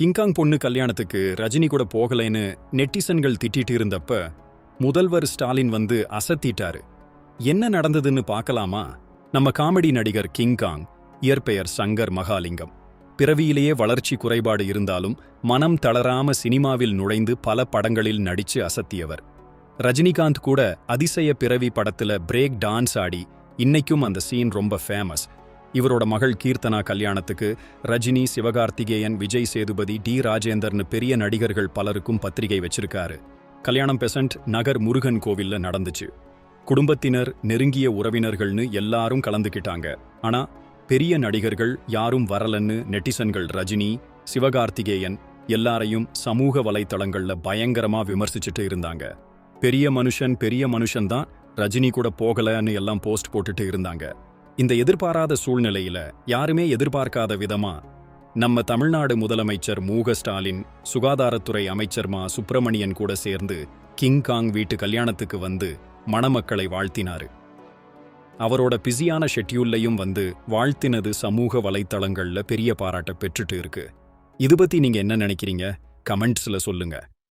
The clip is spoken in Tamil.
கிங்காங் பொண்ணு கல்யாணத்துக்கு ரஜினி கூட போகலைன்னு நெட்டிசன்கள் திட்டிட்டு இருந்தப்ப முதல்வர் ஸ்டாலின் வந்து அசத்திட்டாரு. என்ன நடந்ததுன்னு பார்க்கலாமா? நம்ம காமெடி நடிகர் கிங்காங் இயற்பெயர் சங்கர் மகாலிங்கம். பிறவியிலேயே வளர்ச்சி குறைபாடு இருந்தாலும் மனம் தளராம சினிமாவில் நுழைந்து பல படங்களில் நடிச்சு அசத்தியவர். ரஜினிகாந்த் கூட அதிசய பிறவி படத்துல பிரேக் டான்ஸ் ஆடி இன்னைக்கும் அந்த சீன் ரொம்ப ஃபேமஸ். இவரோட மகள் கீர்த்தனா கல்யாணத்துக்கு ரஜினி சிவகார்த்திகேயன் விஜய் சேதுபதி டி ராஜேந்தர்னு பெரிய நடிகர்கள் பலருக்கும் பத்திரிகை வச்சிருக்காரு. கல்யாணம் பெசன்ட் நகர் முருகன் கோவில்ல நடந்துச்சு. குடும்பத்தினர் நெருங்கிய உறவினர்கள்னு எல்லாரும் கலந்துக்கிட்டாங்க. ஆனா பெரிய நடிகர்கள் யாரும் வரலன்னு நெட்டிசன்கள் ரஜினி சிவகார்த்திகேயன் எல்லாரையும் சமூக வலைத்தளங்கள்ல பயங்கரமா விமர்சிச்சுட்டு இருந்தாங்க. பெரிய மனுஷன் பெரிய மனுஷன் தான் ரஜினி கூட போகலன்னு எல்லாம் போஸ்ட் போட்டுட்டு இருந்தாங்க. இந்த எதிர்பாராத சூழ்நிலையில யாருமே எதிர்பார்க்காத விதமா நம்ம தமிழ்நாடு முதலமைச்சர் மூக ஸ்டாலின் சுகாதாரத்துறை அமைச்சர் மா சுப்பிரமணியன் கூட சேர்ந்து கிங்காங் வீட்டு கல்யாணத்துக்கு வந்து மணமக்களை வாழ்த்தினாரு. அவரோட பிஸியான ஷெட்யூல்லையும் வந்து வாழ்த்தினது சமூக வலைத்தளங்கள்ல பெரிய பாராட்ட பெற்றுட்டு இருக்கு. இது பத்தி நீங்க என்ன நினைக்கிறீங்க? கமெண்ட்ஸ்ல சொல்லுங்க.